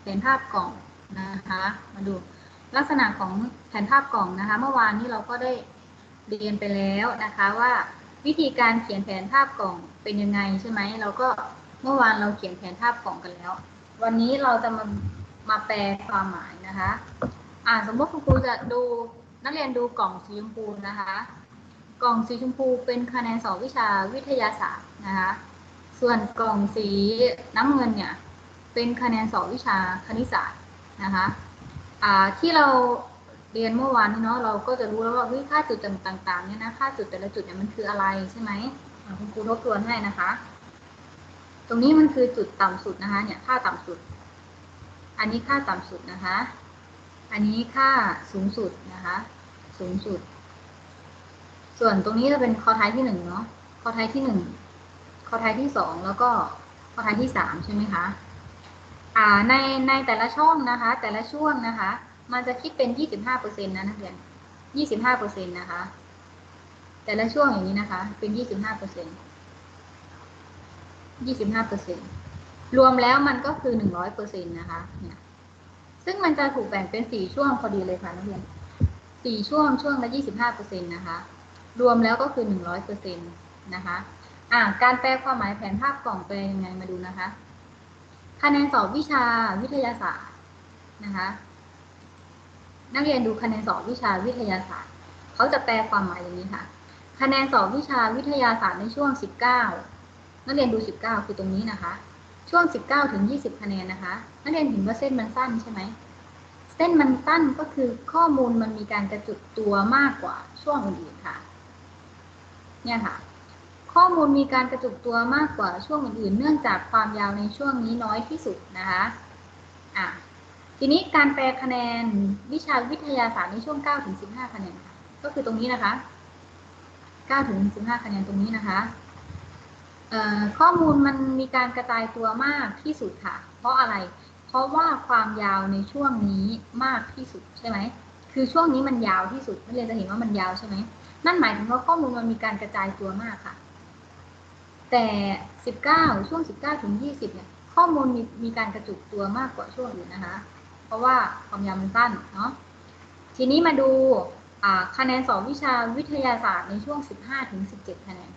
แผนภาพกล่องนะคะ มาดูลักษณะของแผนภาพกล่องนะคะ เมื่อวานนี้เราก็ได้เรียนไปแล้วนะคะว่าวิธีการเขียนแผนภาพกล่องเป็นยังไงใช่ไหมเราก็เมื่อวานเราเขียนแผนภาพกล่องกันแล้ว วันนี้เราจะมามาแปลความหมายนะคะ อ่าสมมติคุณครูจะดูนักเรียนดูกล่องสีชมพูนะคะ กล่องสีชมพูเป็นคะแนนสอบวิชาวิทยาศาสตร์นะคะ ส่วนกล่องสีน้ำเงินเนี่ย เป็นคะแนนสอบวิชาคณิตศาสตร์นะคะอ่าที่เราเรียนเมื่อวานนี้เนาะเราก็จะรู้แล้วว่าเฮ้ยค่าจุดต่างๆเนี่ยนะค่าจุดแต่ละจุดเนี่ยมันคืออะไรใช่ไหมคุณครูทบทวนให้นะคะ ตรงนี้มันคือจุดต่ำสุดนะคะเนี่ยค่าต่ำสุด อันนี้ค่าต่ำสุดนะคะ อันนี้ค่าสูงสุดนะคะ สูงสุด ส่วนตรงนี้จะเป็นคอท้ายที่หนึ่งเนาะคอท้ายที่หนึ่งคอท้ายที่สองแล้วก็คอท้ายที่สามใช่ไหมคะ ในในแต่ละช่องนะคะ แต่ละช่วงนะคะ มันจะคิดเป็นยี่สิบห้าเปอร์เซ็นต์นะนักเรียนยี่สิบห้าเปอร์เซ็นต์นะคะ แต่ละช่วงอย่างนี้นะคะ เป็นยี่สิบห้าเปอร์เซ็นต์ยี่สิบห้าเปอร์เซ็นต์รวมแล้วมันก็คือหนึ่งร้อยเปอร์เซ็นต์นะคะ เนี่ย ซึ่งมันจะถูกแบ่งเป็นสี่ช่วงพอดีเลยค่ะนักเรียนสี่ช่วงช่วงละยี่สิบห้าเปอร์เซ็นต์นะคะ รวมแล้วก็คือหนึ่งร้อยเปอร์เซ็นต์นะคะ อ่า การแปลความหมายแผนภาพกล่องแปลยังไงมาดูนะคะ คะแนนสอบวิชาวิทยาศาสตร์นะคะ นักเรียนดูคะแนนสอบวิชาวิทยาศาสตร์เขาจะแปลความหมายอย่างนี้ค่ะ คะแนนสอบวิชาวิทยาศาสตร์ในช่วงสิบเก้านักเรียนดูสิบเก้าคือตรงนี้นะคะ ช่วงสิบเก้าถึงยี่สิบคะแนนนะคะ นักเรียนเห็นว่าเส้นมันสั้นใช่ไหมเส้นมันสั้นก็คือข้อมูลมันมีการกระจุกตัวมากกว่าช่วงอื่นๆค่ะ เนี่ยค่ะ ข้อมูลมีการกระจุกตัวมากกว่าช่วงอื่นๆ เนื่องจากความยาวในช่วงนี้น้อยที่สุดนะคะอะทีนี้การแปลคะแนนวิชาวิทยาศาสตร์ในช่วง 9 ถึง 15 คะแนนค่ะก็คือตรงนี้นะคะ 9 ถึง 15 คะแนนตรงนี้นะคะข้อมูลมันมีการกระจายตัวมากที่สุดค่ะ เพราะอะไร เพราะว่าความยาวในช่วงนี้มากที่สุดใช่ไหม คือช่วงนี้มันยาวที่สุดนักเรียนจะเห็นว่ามันยาวใช่ไหม นั่นหมายถึงว่าข้อมูลมันมีการกระจายตัวมากค่ะ แต่ 19 ช่วง 19 ถึง 20 เนี่ย ข้อมูลมีมีการกระจุกตัวมากกว่าช่วงอื่นนะคะ เพราะว่าความยาวมันสั้นเนาะ ทีนี้มาดูคะแนนสอบวิชาวิทยาศาสตร์ในช่วง 15 ถึง 17 คะแนน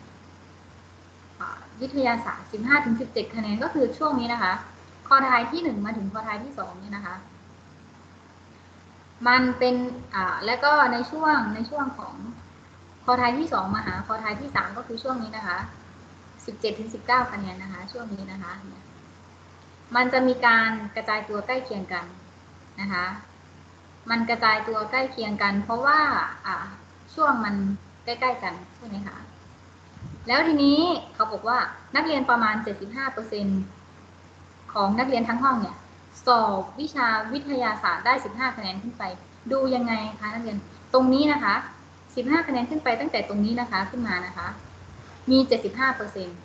วิทยาศาสตร์ 15 ถึง 17 คะแนนก็คือช่วงนี้นะคะคอท้ายที่ 1 มาถึงคอท้ายที่ 2 เนี่ยนะคะ มันเป็น อ่า แล้วก็ในช่วงในช่วงของคอท้ายที่ 2 มาหาคอท้ายที่ 3 ก็คือช่วงนี้นะคะ 17ถึง19คะแนนนะคะ ช่วงนี้นะคะ มันจะมีการกระจายตัวใกล้เคียงกันนะคะ มันกระจายตัวใกล้เคียงกัน เพราะว่าอ่าช่วงมันใกล้ๆกันใช่ไหมคะ แล้วทีนี้เขาบอกว่านักเรียนประมาณ 75%ของนักเรียนทั้งห้องเนี่ย สอบวิชาวิทยาศาสตร์ได้ 15 คะแนนขึ้นไป ดูยังไงคะนักเรียน ตรงนี้นะคะ 15 คะแนนขึ้นไปตั้งแต่ตรงนี้นะคะขึ้นมานะคะ มี 75เปอร์เซ็นต์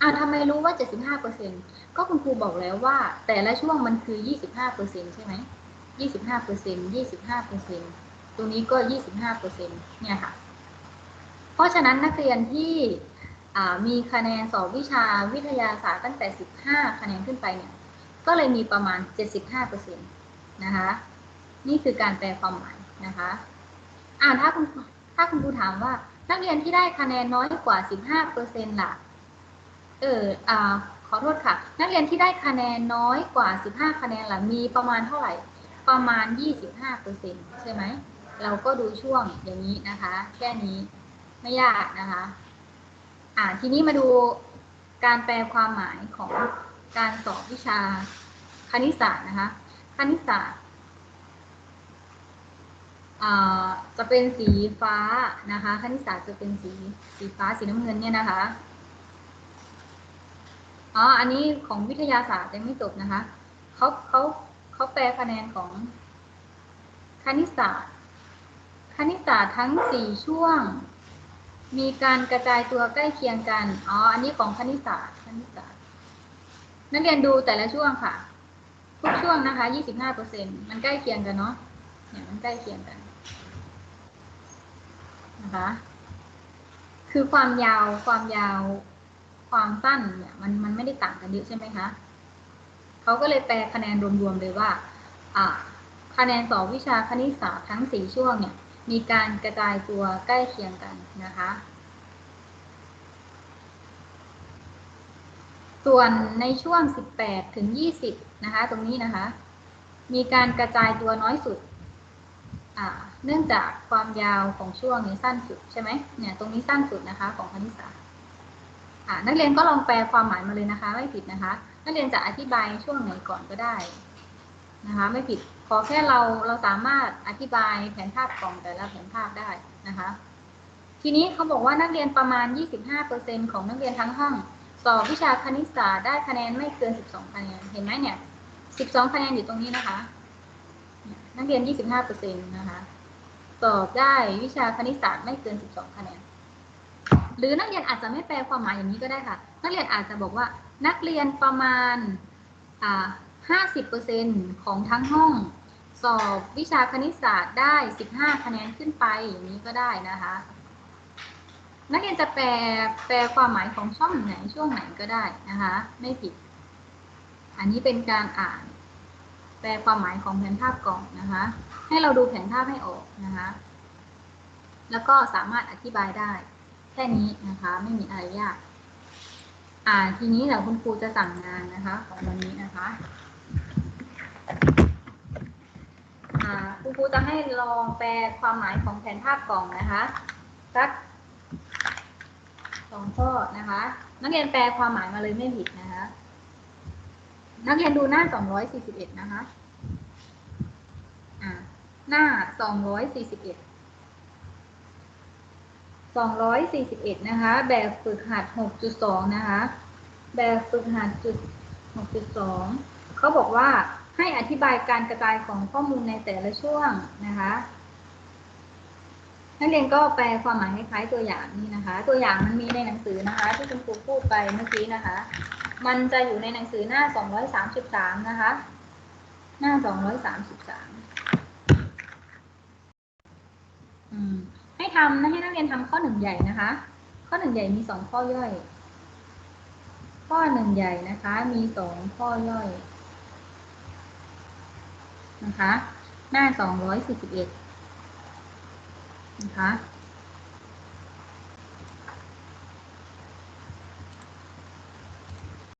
อ่าทำไมรู้ว่า 75เปอร์เซ็นต์ก็คุณครูบอกแล้วว่า แต่ละช่วงมันคือ 25เปอร์เซ็นต์ใช่ไหม25เปอร์เซ็นต์25เปอร์เซ็นต์ตรงนี้ก็ 25เปอร์เซ็นต์เนี่ยค่ะ เพราะฉะนั้นนักเรียนที่มีคะแนนสอบวิชาวิทยาศาสตร์ตั้งแต่ 15 คะแนนขึ้นไปเนี่ย ก็เลยมีประมาณ 75เปอร์เซ็นต์นะคะ นี่คือการแปลความหมายนะคะอ่าถ้าคุณถ้าคุณครูถามว่า นักเรียนที่ได้คะแนนน้อยกว่า 15เปอร์เซ็นต์ล่ะ เอออ่าขอโทษค่ะ นักเรียนที่ได้คะแนนน้อยกว่า 15 คะแนนล่ะ มีประมาณเท่าไหร่ ประมาณ 25เปอร์เซ็นต์ใช่ไหม เราก็ดูช่วงอย่างนี้นะคะ แค่นี้ไม่ยากนะคะ อ่า ทีนี้มาดูการแปลความหมายของการสอบวิชาคณิตศาสตร์นะคะ คณิตศาสตร์อ่า จะเป็นสีฟ้านะคะคณิตศาสตร์จะเป็นสีสีฟ้าสีน้ำเงินเนี่ยนะคะอ๋ออันนี้ของวิทยาศาสตร์ยังไม่จบนะคะเขาเขาเขาแปลคะแนนของคณิตศาสตร์ คณิตศาสตร์ทั้งสี่ช่วง มีการกระจายตัวใกล้เคียงกันอ๋ออันนี้ของคณิตศาสตร์คณิตศาสตร์นักเรียนดูแต่ละช่วงค่ะ ทุกช่วงนะคะยี่สิบห้าเปอร์เซ็นมันใกล้เคียงกันเนาะเนี่ยมันใกล้เคียงกัน นะคะ คือความยาวความยาวความสั้นเนี่ยมันมันไม่ได้ต่างกันเยอะใช่ไหมคะเขาก็เลยแปลคะแนนรวมๆเลยว่าอ่าคะแนนสอบวิชาคณิตศาสตร์ทั้ง4ช่วงเนี่ย มีการกระจายตัวใกล้เคียงกันนะคะ ส่วนในช่วง 18 ถึง 20 นะคะ ตรงนี้นะคะ มีการกระจายตัวน้อยสุด เนื่องจากความยาวของช่วงนี้สั้นสุดใช่ไหมเนี่ยตรงนี้สั้นสุดนะคะของคณิตศาสตร์นักเรียนก็ลองแปลความหมายมาเลยนะคะไม่ผิดนะคะ นักเรียนจะอธิบายช่วงไหนก่อนก็ได้นะคะไม่ผิดขอแค่เราเราสามารถอธิบายแผนภาพกล่องแต่ละแผนภาพได้นะคะ ทีนี้เขาบอกว่านักเรียนประมาณ 25%ของนักเรียนทั้งห้องสอบวิชาคณิตศาสตร์ได้คะแนนไม่เกิน 12 คะแนนเห็นไหมเนี่ย 12 คะแนนอยู่ตรงนี้นะคะ นักเรียน 25%นะคะสอบได้วิชาคณิตศาสตร์ไม่เกิน 12 คะแนน หรือนักเรียนอาจจะไม่แปลความหมายอย่างนี้ก็ได้ค่ะ นักเรียนอาจจะบอกว่านักเรียนประมาณอ่า50%ของทั้งห้อง สอบวิชาคณิตศาสตร์ได้ 15 คะแนนขึ้นไปอย่างนี้ก็ได้นะคะ นักเรียนจะแปลแปลความหมายของช่องไหนช่วงไหนก็ได้นะคะ ไม่ผิด อันนี้เป็นการอ่าน แปลความหมายของแผนภาพกล่องนะคะ ให้เราดูแผนภาพให้ออกนะคะ แล้วก็สามารถอธิบายได้ แค่นี้นะคะ ไม่มีอะไรยาก อ่า ทีนี้เดี๋ยวคุณครูจะสั่งงานนะคะ ของวันนี้นะคะอ่าคุณครูจะให้ลองแปลความหมายของแผนภาพกล่องนะคะสักสองข้อนะคะ นักเรียนแปลความหมายมาเลยไม่ผิดนะคะ นักเรียนดูหน้า 241 นะคะ อ่า หน้า 241 241 นะคะ แบบฝึกหัด 6.2 นะคะ แบบฝึกหัดจุด6.2 เขาบอกว่าให้อธิบายการกระจายของข้อมูลในแต่ละช่วงนะคะ นักเรียนก็แปลความหมายคล้ายๆตัวอย่างนี่นะคะ ตัวอย่างมันมีในหนังสือนะคะ ที่คุณครูพูดไปเมื่อกี้นะคะ มันจะอยู่ในหนังสือหน้า 233 นะคะ หน้า 233อืมให้ทำนะให้นักเรียนทำข้อหนึ่งใหญ่นะคะ ข้อหนึ่งใหญ่มีสองข้อย่อย ข้อหนึ่งใหญ่นะคะ มีสองข้อย่อยนะคะ หน้า 241นะคะ